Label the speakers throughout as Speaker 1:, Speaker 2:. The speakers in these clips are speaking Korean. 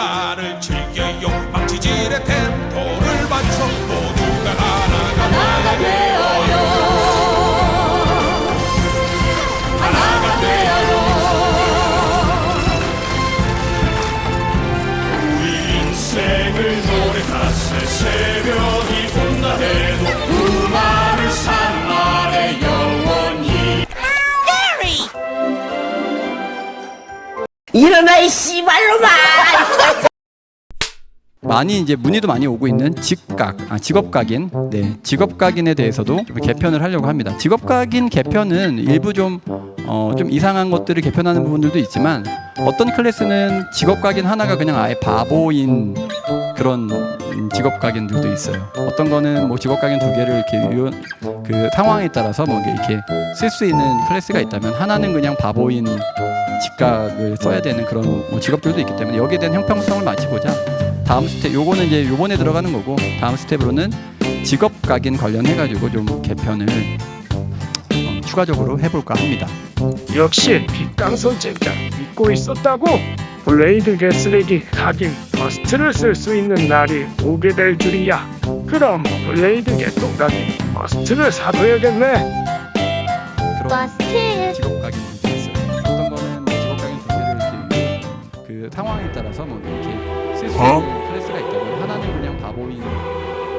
Speaker 1: 뭔가를 즐겨요. 망치질의 템포를 맞춰 모두가 하나가 하나가 되어요. 하나가 되어요. 우리 인생을 노래 가세 새벽
Speaker 2: 일어나 이 씨발로마
Speaker 3: 많이 이제 문의도 많이 오고 있는 직각, 아, 직업각인, 네, 직업각인에 대해서도 좀 개편을 하려고 합니다. 직업각인 개편은 일부 좀, 어, 좀 이상한 것들을 개편하는 부분들도 있지만 어떤 클래스는 직업각인 하나가 그냥 아예 바보인 그런 음, 직업각인들도 있어요. 어떤 거는 뭐 직업각인 두 개를 이렇게 요, 그 상황에 따라서 뭐 이렇게 쓸 수 있는 클래스가 있다면 하나는 그냥 바보인 직각을 써야 되는 그런 뭐 직업들도 있기 때문에 여기에 대한 형평성을 맞추고자 다음 스텝 요거는 이제 요번에 들어가는 거고 다음 스텝으로는 직업 각인 관련해 가지고 좀 개편을 어, 추가적으로 해볼까 합니다.
Speaker 4: 역시 빅강 선생장 믿고 있었다고 블레이드 개쓰레기 하긴 버스트를 쓸 수 있는 날이 오게 될 줄이야. 그럼 블레이드 개똥다기 버스트를 사둬야겠네.
Speaker 3: 그런
Speaker 5: 버스트
Speaker 3: 직업 각인 그 상황에 따라서 뭐 이렇게 쓸 수 있는 클래스가 있다면 하나는 그냥 바보인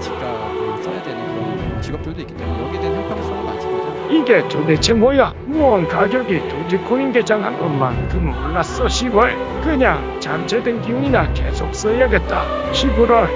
Speaker 3: 직각을 써야 되는 그런 직업들도 있기 때문에 여기에 대한 형평성을 맞추고자
Speaker 4: 이게 도대체 뭐야? 무언 가격이 도지코인 개장한 것만큼 올랐어 시월. 그냥 잠재된 기운이나 계속 써야겠다. 11월